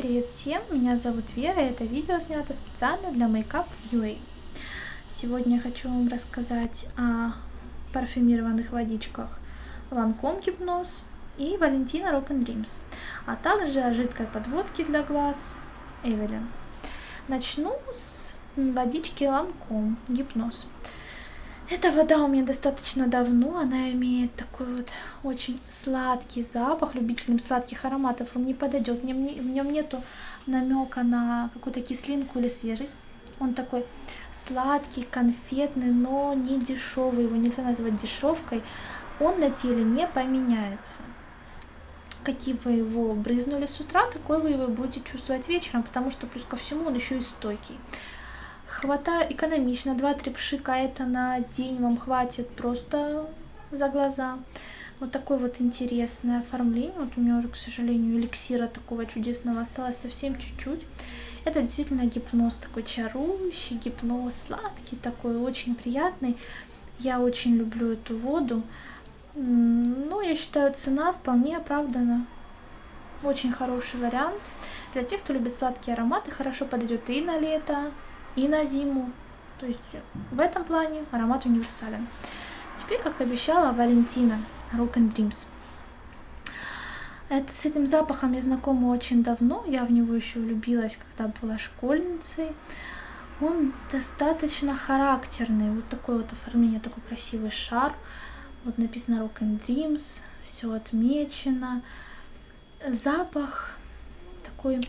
Привет всем, меня зовут Вера, и это видео снято специально для Makeup UA. Сегодня я хочу вам рассказать о парфюмированных водичках Lancome Гипноз и Valentina Rock and Dreams, а также о жидкой подводке для глаз Evelyn. Начну с водички Lancome Гипноз. Эта вода у меня достаточно давно, она имеет такой вот очень сладкий запах, любителям сладких ароматов он не подойдет, в нем, нету намека на какую-то кислинку или свежесть. Он такой сладкий, конфетный, но не дешевый, его нельзя назвать дешевкой. Он на теле не поменяется. Какие вы его брызнули с утра, такой вы его будете чувствовать вечером, потому что плюс ко всему он еще и стойкий. Хватает экономично, 2-3 пшика это на день вам хватит просто за глаза. Вот такое вот интересное оформление. Вот у меня уже, к сожалению, эликсира такого чудесного осталось совсем чуть-чуть. Это действительно гипноз такой чарующий, гипноз сладкий такой, очень приятный. Я очень люблю эту воду. Ну, я считаю, цена вполне оправдана. Очень хороший вариант. Для тех, кто любит сладкие ароматы, хорошо подойдет и на лето, и на зиму. То есть в этом плане аромат универсален. Теперь, как обещала, Валентина Rock and Dreams. Это, с этим запахом я знакома очень давно. Я в него еще влюбилась, когда была школьницей. Он достаточно характерный. Вот такое вот оформление, такой красивый шар. Вот написано Rock and Dreams. Все отмечено. Запах такой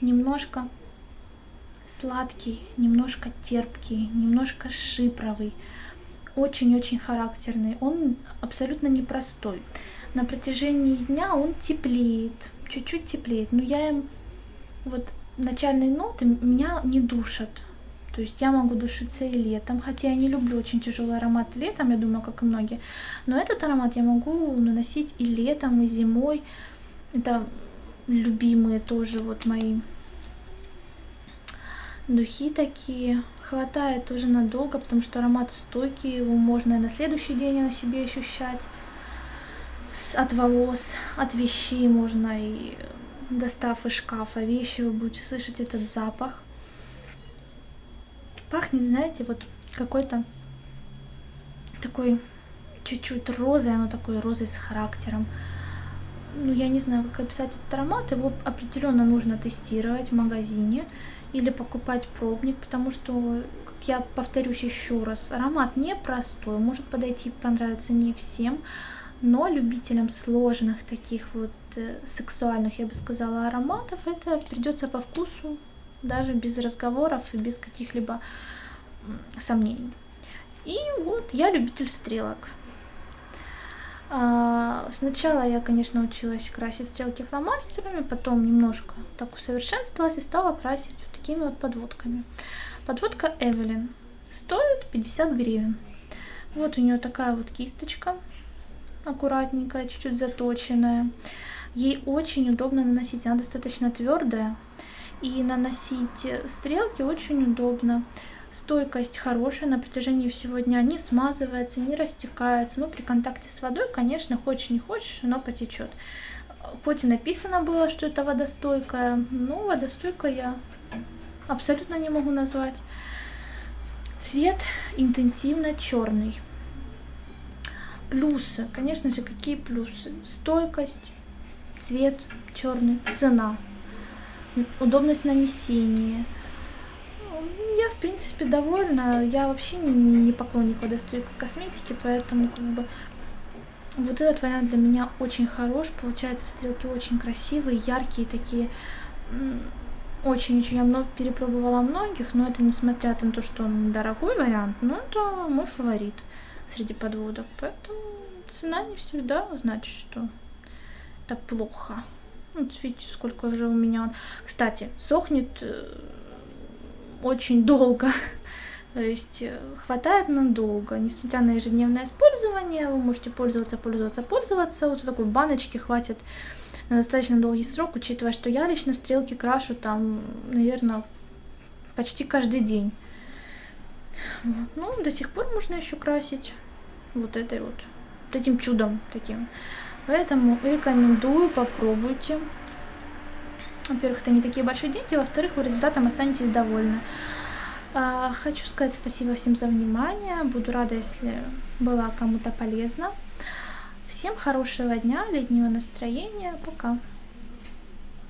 немножко сладкий, немножко терпкий, немножко шипровый, очень-очень характерный. Он абсолютно непростой. На протяжении дня он теплеет, чуть-чуть теплеет, но я им вот начальные ноты меня не душат. То есть я могу душиться и летом, хотя я не люблю очень тяжелый аромат летом, я думаю, как и многие. Но этот аромат я могу наносить и летом, и зимой. Это любимые тоже вот мои Духи такие. Хватает уже надолго, потому что аромат стойкий, его можно и на следующий день на себе ощущать. От волос, от вещей можно и достав из шкафа вещи, вы будете слышать этот запах. Пахнет, знаете, вот какой-то такой чуть-чуть розой, оно такой розой с характером. Ну, я не знаю, как описать этот аромат. Его определенно нужно тестировать в магазине или покупать пробник, потому что, как я повторюсь еще раз, аромат непростой, может подойти понравиться не всем, но любителям сложных таких вот э, сексуальных, я бы сказала, ароматов, это придется по вкусу, даже без разговоров и без каких-либо сомнений. И вот я любитель стрелок. А, сначала я, конечно, училась красить стрелки фломастерами, потом немножко так усовершенствовалась и стала красить вот такими вот подводками. Подводка Эвелин стоит 50 гривен. Вот у нее такая вот кисточка, аккуратненькая, чуть-чуть заточенная. Ей очень удобно наносить, она достаточно твердая, и наносить стрелки очень удобно. Стойкость хорошая на протяжении всего дня, не смазывается, не растекается. Ну, при контакте с водой, конечно, хочешь не хочешь, оно потечет. Хоть и написано было, что это водостойкая, но водостойкая я абсолютно не могу назвать. Цвет интенсивно черный. Плюсы, конечно же, какие плюсы? Стойкость, цвет черный, цена, удобность нанесения – я, в принципе, довольна. Я вообще не поклонник водостойкой косметики, поэтому как бы вот этот вариант для меня очень хорош. Получается, стрелки очень красивые, яркие такие. Очень-очень я много перепробовала многих, но это несмотря на то, что он дорогой вариант, но это мой фаворит среди подводок. Поэтому цена не всегда значит, что это плохо. Вот видите, сколько уже у меня. Кстати, сохнет э, очень долго. То есть э, хватает надолго, несмотря на ежедневное использование, вы можете пользоваться, пользоваться, пользоваться. Вот такой баночки хватит на достаточно долгий срок, учитывая, что я лично стрелки крашу там, наверное, почти каждый день. Вот. Ну, до сих пор можно еще красить вот этой вот, вот этим чудом таким. Поэтому рекомендую, попробуйте. Во-первых, это не такие большие деньги, во-вторых, вы результатом останетесь довольны. А, хочу сказать спасибо всем за внимание. Буду рада, если была кому-то полезна. Всем хорошего дня, летнего настроения. Пока.